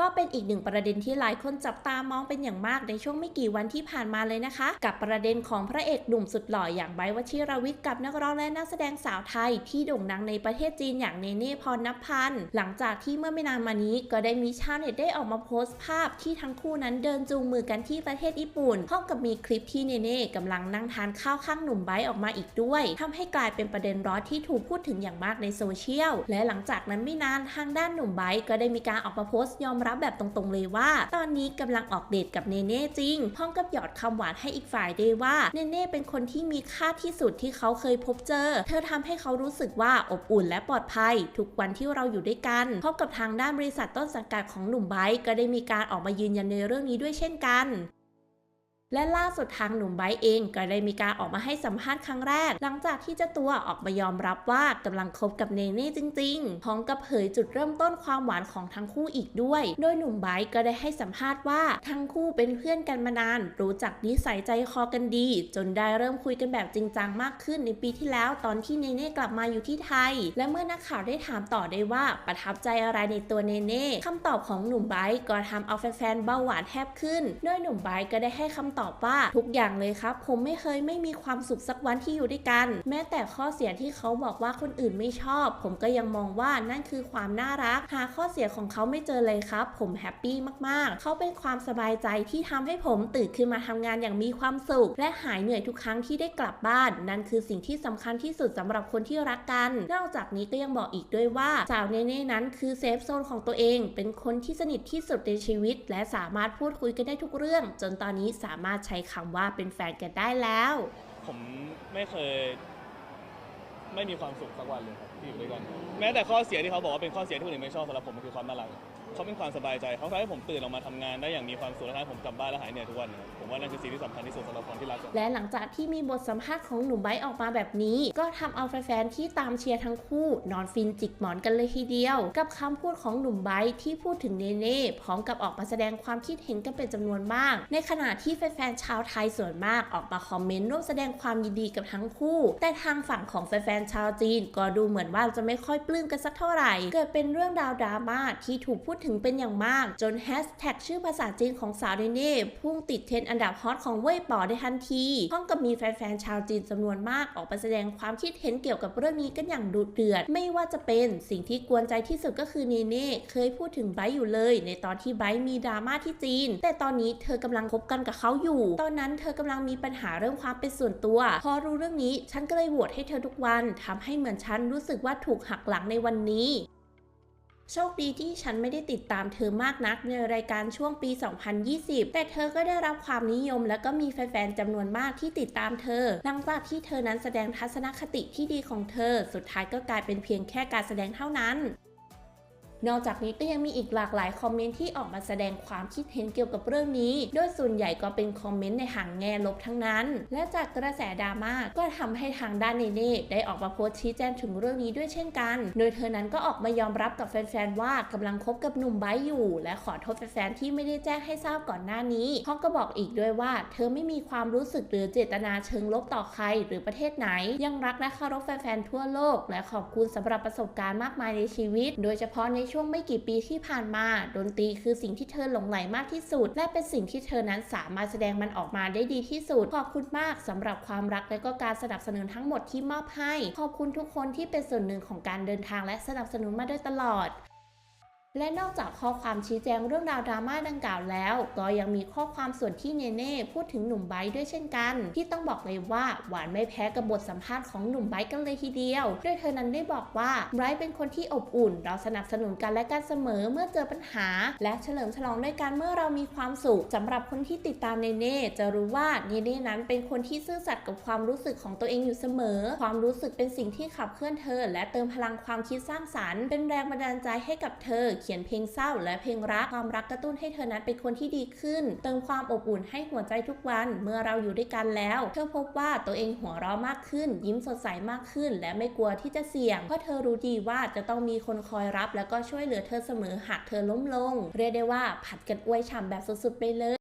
ก็เป็นอีกหนึ่งประเด็นที่หลายคนจับตามองเป็นอย่างมากในช่วงไม่กี่วันที่ผ่านมาเลยนะคะ กับประเด็นของพระเอกหนุ่มสุดหล่ออย่างไบวชิรวิทย์กับนักร้องและนักแสดงสาวไทย ที่โด่งดังในประเทศจีนอย่างเนเน่พรณพันธ์หลังจากที่เมื่อไม่นานมานี้ ก็ได้มีชาวเน็ตได้ออกมาโพสต์ภาพที่ทั้งคู่นั้นเดินจูงมือกันที่ประเทศญี่ปุ่นพร้อมกับมีคลิปที่เนเน่กำลังนั่งทานข้าวข้างหนุ่มไบออกมาอีกด้วยทำให้กลายเป็นประเด็นร้อนที่ถูกพูดถึงอย่างมากในโซเชียลและหลังจากนั้นไม่นานทางด้านหนุ่มไบก็ได้มีการออกมาโพสต์ยอมรับแบบตรงๆเลยว่า ตอนนี้กำลังออกเดทกับเนเน่จริง พร้อมกับหยอดคำหวานให้อีกฝ่ายด้วยว่าเนเน่เป็นคนที่มีค่าที่สุดที่เขาเคยพบเจอ เธอทำให้เขารู้สึกว่าอบอุ่นและปลอดภัย ทุกวันที่เราอยู่ด้วยกันพร้อมกับทางด้านบริษัทต้นสังกัดของหนุ่มไบร์ก็ได้มีการออกมายืนยันในเรื่องนี้ด้วยเช่นกัน และล่าสุดทางหนุ่มไบร์เองก็ได้มีการออกมาให้สัมภาษณ์ครั้งแรก หลังจากที่เจ้าตัวออกมายอมรับว่ากำลังคบกับเนเน่จริงๆพร้อมกับเผยจุดเริ่มต้นความหวานของทั้งคู่อีกด้วย โดยหนุ่มไบร์ก็ได้ให้สัมภาษณ์ว่าทั้งคู่เป็นเพื่อนกันมานาน รู้จักนิสัยใจคอกันดี จนได้เริ่มคุยกันแบบจริงจังมากขึ้นในปีที่แล้วตอนที่เนเน่กลับมาอยู่ที่ไทย และเมื่อนักข่าวได้ถามต่อได้ว่าประทับใจอะไรในตัวเนเน่คำตอบของหนุ่มไบร์ก็ทำเอาแฟนๆเบาหวานแทบขึ้น โดยหนุ่มไบร์ก็ได้ให้คำตอบว่าทุกอย่างเลยครับ ผมไม่เคยไม่มีความสุขสักวันที่อยู่ด้วยกัน แม้แต่ข้อเสียที่เขาบอกว่าคนอื่นไม่ชอบ ผมก็ยังมองว่านั่นคือความน่ารัก หาข้อเสียของเขาไม่เจอเลยครับ ผมแฮปปี้มากๆ เขาเป็นความสบายใจที่ทำให้ผมตื่นขึ้นมาทำงานอย่างมีความสุข และหายเหนื่อยทุกครั้งที่ได้กลับบ้าน นั่นคือสิ่งที่สำคัญที่สุดสำหรับคนที่รักกัน นอกจากนี้ก็ยังบอกอีกด้วยว่าสาวเนเน่นั้นคือเซฟโซนของตัวเอง เป็นคนที่สนิทที่สุดในชีวิต และสามารถพูดคุยกันได้ทุกเรื่อง จนตอนนี้สามารถารถใช้คำว่าเป็นแฟนกันได้แล้ว ผมไม่เคย ไม่มีความสุขสักวันเลยครับที่อยู่ด้วยกัน แม้แต่ข้อเสียที่เขาบอกว่าเป็นข้อเสียที่คนอื่นไม่ชอบสำหรับผมมันคือความน่ารัก เขาเป็นความสบายใจเขาทำให้ผมตื่นออกมาทำงานได้อย่างมีความสุขและทำให้ผมกลับบ้านแล้วหายเหนื่อยทุกวันนะครับผมว่านั่นคือสิ่งที่สำคัญที่สุดสำหรับคนที่รักกัน และหลังจากที่มีบทสัมภาษณ์ของหนุ่มไบร์ทออกมาแบบนี้ ก็ทำเอาแฟนๆที่ตามเชียร์ทั้งคู่ นอนฟินจิกหมอนกันเลยทีเดียว กับคำพูดของหนุ่มไบร์ทที่พูดถึงเนเน่พร้อมกับออกมาแสดงความคิดเห็นกันเป็นจำนวนมาก ในขณะที่แฟนๆชาวไทยส่วนมากออกมาคอมเมนต์ร่วมแสดงความยินดีกับทั้งคู่ แต่ทางฝั่งของแฟนๆชาวจีน ก็ดูเหมือนว่าจะไม่ค่อยปลื้มกันสักเท่าไหร่ เกิดเป็นเรื่องราวดราม่าที่ถูกพูดถึงเป็นอย่างมาก จนแฮชแท็กชื่อภาษาจีนของสาวเนเน่พุ่งติดเทรนด์อันดับฮอตของเว่ยป๋อได้ทันทีพร้อมกับมีแฟนๆชาวจีนจำนวนมากออกมาแสดงความคิดเห็นเกี่ยวกับเรื่องนี้กันอย่างดุเดือด ไม่ว่าจะเป็นสิ่งที่กวนใจที่สุดก็คือเนเน่เคยพูดถึงไบร์อยู่เลย ในตอนที่ไบร์มีดราม่าที่จีน แต่ตอนนี้เธอกำลังคบกันกับเขาอยู่ ตอนนั้นเธอกำลังมีปัญหาเรื่องความเป็นส่วนตัว พอรู้เรื่องนี้ฉันก็เลยโหวตให้เธอทุกวันทำให้เหมือนฉันรู้สึกว่าถูกหักหลังในวันนี้ โชคดีที่ฉันไม่ได้ติดตามเธอมากนักในรายการช่วงปี 2020 แต่เธอก็ได้รับความนิยม และก็มีแฟนๆจำนวนมากที่ติดตามเธอ หลังจากที่เธอนั้นแสดงทัศนคติที่ดีของเธอ สุดท้ายก็กลายเป็นเพียงแค่การแสดงเท่านั้น นอกจากนี้ก็ยังมีอีกหลากหลายคอมเมนต์ที่ออกมาแสดงความคิดเห็นเกี่ยวกับเรื่องนี้ โดยส่วนใหญ่ก็เป็นคอมเมนต์ในทางแง่ลบทั้งนั้น และจากกระแสดราม่าก็ทำให้ทางด้านเนเน่ได้ออกมาโพสต์ชี้แจงถึงเรื่องนี้ด้วยเช่นกัน โดยเธอนั้นก็ออกมายอมรับกับแฟนๆว่ากำลังคบกับหนุ่มไบอยู่ และขอโทษแฟนๆที่ไม่ได้แจ้งให้ทราบก่อนหน้านี้พร้อมก็บอกอีกด้วยว่า เธอไม่มีความรู้สึกหรือเจตนาเชิงลบต่อใคร หรือประเทศไหน ยังรักและเคารพแฟนๆทั่วโลก และขอบคุณสำหรับประสบการณ์มากมายในชีวิต โดยเฉพาะในช่วงไม่กี่ปีที่ผ่านมา ดนตรีคือสิ่งที่เธอหลงไหลมากที่สุด และเป็นสิ่งที่เธอนั้นสามารถแสดงมันออกมาได้ดีที่สุด ขอบคุณมากสำหรับความรักและก็การสนับสนุนทั้งหมดที่มอบให้ ขอบคุณทุกคนที่เป็นส่วนหนึ่งของการเดินทางและสนับสนุนมาโดยตลอด และนอกจากข้อความชี้แจงเรื่องราวดราม่าดังกล่าวแล้ว ก็ยังมีข้อความส่วนที่เนเน่พูดถึงหนุ่มไบร์ด้วยเช่นกัน ที่ต้องบอกเลยว่าหวานไม่แพ้กับบทสัมภาษณ์ของหนุ่มไบร์กันเลยทีเดียว โดยเธอนั้นได้บอกว่าไบร์เป็นคนที่อบอุ่น เราสนับสนุนกันและกันเสมอเมื่อเจอปัญหา และเฉลิมฉลองด้วยกันเมื่อเรามีความสุขสำหรับคนที่ติดตามเนเน่จะรู้ว่าเนเน่นั้นเป็นคนที่ซื่อสัตย์กับความรู้สึกของตัวเองอยู่เสมอ ความรู้สึกเป็นสิ่งที่ขับเคลื่อนเธอ และเติมพลังความคิดสร้างสรรค์เป็นแรงบันดาลใจให้กับเธอเขียนเพลงเศร้าและเพลงรักความรักกระตุ้นให้เธอนั้นเป็นคนที่ดีขึ้น เติมความอบอุ่นให้หัวใจทุกวันเมื่อเราอยู่ด้วยกันแล้ว เธอพบว่าตัวเองหัวเราะมากขึ้น ยิ้มสดใสมากขึ้น และไม่กลัวที่จะเสี่ยงเพราะเธอรู้ดีว่าจะต้องมีคนคอยรับ แล้วก็ช่วยเหลือเธอเสมอหากเธอล้มลง เรียกได้ว่าผัดกันอวยฉ่ำแบบสุดๆไปเลย